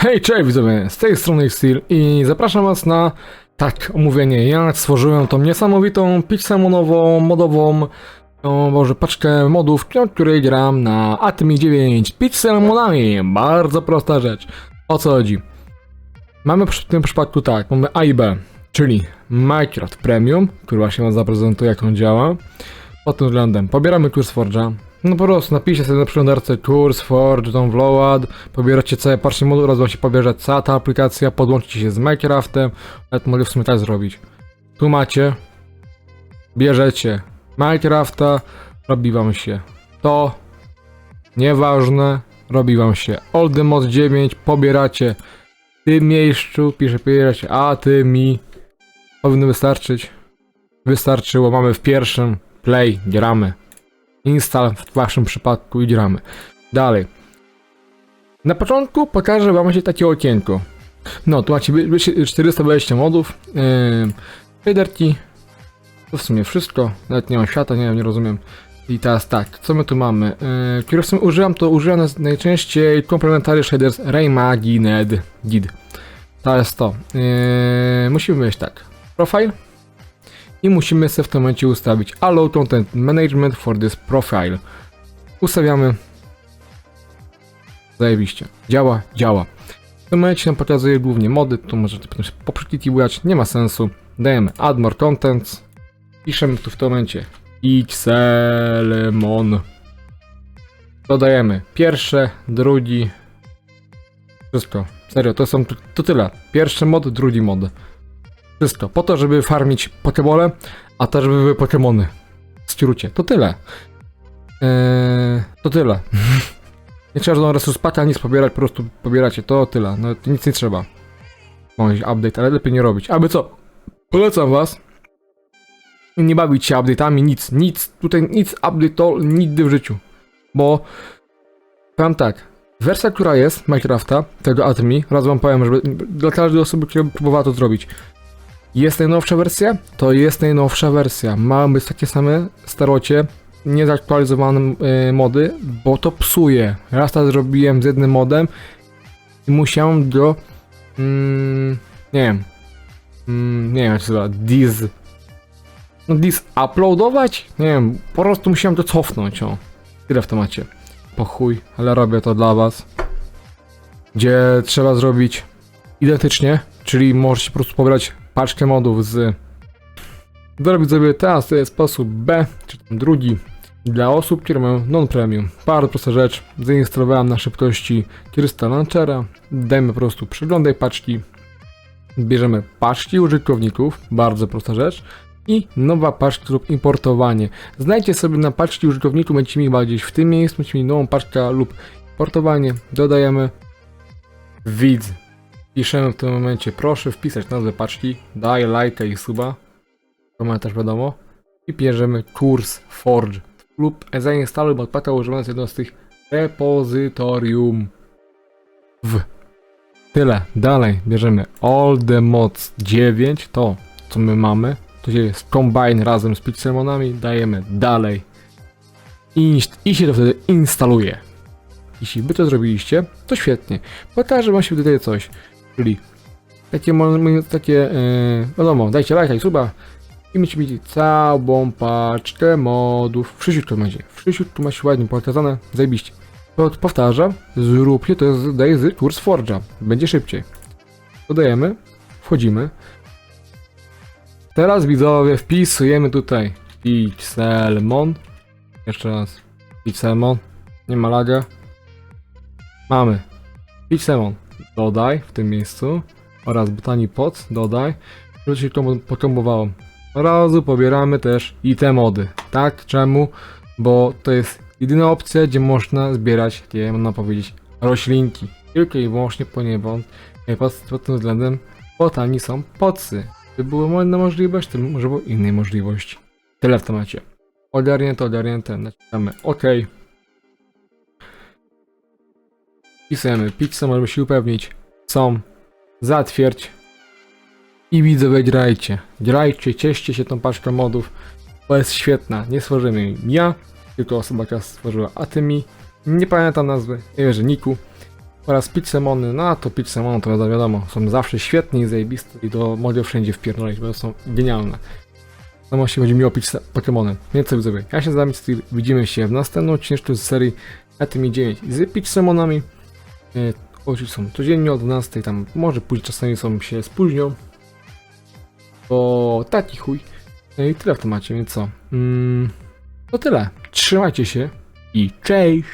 Hej, cześć widzowie, z tej strony Steel i zapraszam was na tak omówienie jak stworzyłem tą niesamowitą pixelmonową, modową, o Boże, paczkę modów, w której gram na Atmi 9 pixelmonami. Bardzo prosta rzecz. O co chodzi? Mamy w tym przypadku tak, mamy A i B, czyli Minecraft Premium, który właśnie wam zaprezentuję jak on działa. Pod tym względem pobieramy kurs Forge'a. No po prostu napiszcie sobie na przeglądarce kurs Forge, tą Vload, pobieracie całe paczki moduł, raz wam się pobierze cała ta aplikacja, podłączycie się z Minecraftem, nawet mogę w sumie tak zrobić. Tu macie, bierzecie Minecrafta, robi wam się to, nieważne, robi wam się Old Mod 9, pobieracie w tym miejscu, pisze pobieracie, a ty mi powinno wystarczyć. Wystarczyło, mamy w pierwszym play, gramy. Install w waszym przypadku i gramy. Dalej. Na początku pokażę wam się takie okienko. No, tu macie by- by- 420 modów. Yy, Shaderki. To w sumie wszystko. Nawet nie mam świata, nie wiem, nie rozumiem. I teraz tak, co my tu mamy? Yy, które w sumie używam, to używam najczęściej Complementary Shaders Raymagined Gid. To jest to. Yy, musimy mieć tak. Profile. I musimy sobie w tym momencie ustawić Allow Content Management for this profile. Ustawiamy. Zajebiście. Działa, działa. W tym momencie nam pokazuje głównie mody, tu możecie poprzeklikiwać, nie ma sensu. Dajemy Add More Contents. Piszemy tu w tym momencie Xelemon. Dodajemy pierwsze, drugi. Wszystko. Serio, to są, to tyle. Pierwszy mod, drugi mod. Wszystko. Po to, żeby farmić Pokebole, a też żeby były Pokemony. W skrócie. To tyle. Eee, to tyle. nie trzeba żadną resuspaka, nic pobierać, po prostu pobieracie. To tyle. No nic nie trzeba. Mam update, ale lepiej nie robić. Aby co? Polecam was. Nie bawić się update'ami, nic, nic, tutaj nic update to nigdy w życiu. Bo powiem tak, wersja, która jest Minecrafta, tego Atmi, raz wam powiem, żeby dla każdej osoby, która próbowała to zrobić, jest najnowsza wersja? To jest najnowsza wersja. Ma być takie same starocie, niezaktualizowane y, mody, bo to psuje. Raz tak zrobiłem z jednym modem i musiałem go mm, nie wiem mm, nie wiem jak się nazywa dis no dis uploadować? Nie wiem, po prostu musiałem to cofnąć, o. Tyle w temacie. Po chuj, ale robię to dla was. Gdzie trzeba zrobić identycznie, czyli możecie po prostu pobrać paczkę modów z... Zrobić sobie teraz to jest sposób B, czy tam drugi, dla osób, które mają non-premium. Bardzo prosta rzecz, zainstalowałem na szybkości 400 launchera, dajmy po prostu przeglądaj paczki, bierzemy paczki użytkowników, bardzo prosta rzecz, i nowa paczka lub importowanie. Znajdźcie sobie na paczki użytkowników, będziecie mieli gdzieś w tym miejscu, będziecie mieli nową paczkę lub importowanie, dodajemy widz. Piszemy w tym momencie, proszę wpisać nazwę paczki, daj lajka i suba, komentarz wiadomo, i bierzemy kurs Forge lub zainstaluj, używana jest jedną z tych repozytorium. W. Tyle. Dalej bierzemy All the Mods 9, to co my mamy, to się jest combine razem z pixelmonami, dajemy dalej i, i się to wtedy instaluje. Jeśli by to zrobiliście, to świetnie. Pokażę wam się tutaj coś. Czyli takie, takie yy, wiadomo, dajcie lajka i suba i będziecie mieli całą paczkę modów. Wszyściutko macie, wszyściutko macie ładnie pokazane, zajebiście. Po- Powtarzam, zróbcie to z, daj z kurs Forge'a, będzie szybciej. Dodajemy, wchodzimy. Teraz widzowie wpisujemy tutaj Pixelmon. Jeszcze raz. Pixelmon. Nie ma laga. Mamy. Pixelmon. Dodaj w tym miejscu. Oraz botani pod. Dodaj. Żeby się kombo- pokombowało. Od razu pobieramy też i te mody. Tak? Czemu? Bo to jest jedyna opcja, gdzie można zbierać, takie można powiedzieć, roślinki. Tylko i wyłącznie ponieważ e, pod, tym względem botani są podsy. Gdyby była inna możliwość, to może było innej możliwości. Tyle w temacie. Ogarnięte, ogarnięte, naciskamy OK. Pisujemy pixel, możemy się upewnić. Są. Zatwierdź. I widzowie, grajcie. Grajcie, cieszcie się tą paczką modów. Bo jest świetna. Nie stworzymy ja, tylko osoba, która stworzyła Atymi. Nie pamiętam nazwy, nie wiem, że Niku. oraz Pixemony, no a to Pixemony to wiadomo, są zawsze świetne i zajebiste i do mogę wszędzie wpierdolić, bo są genialne. Samo jeśli chodzi mi o Pixel- Pokemony. Więc widzowie, ja się z wami widzimy się w następnym odcinku z serii Atomy 9 z Pixemonami. Yy, Oczywiście są codziennie o 12, tam może później czasami są się spóźnią. Bo taki chuj. No i tyle w temacie, więc co? Mm, to tyle. Trzymajcie się i cześć!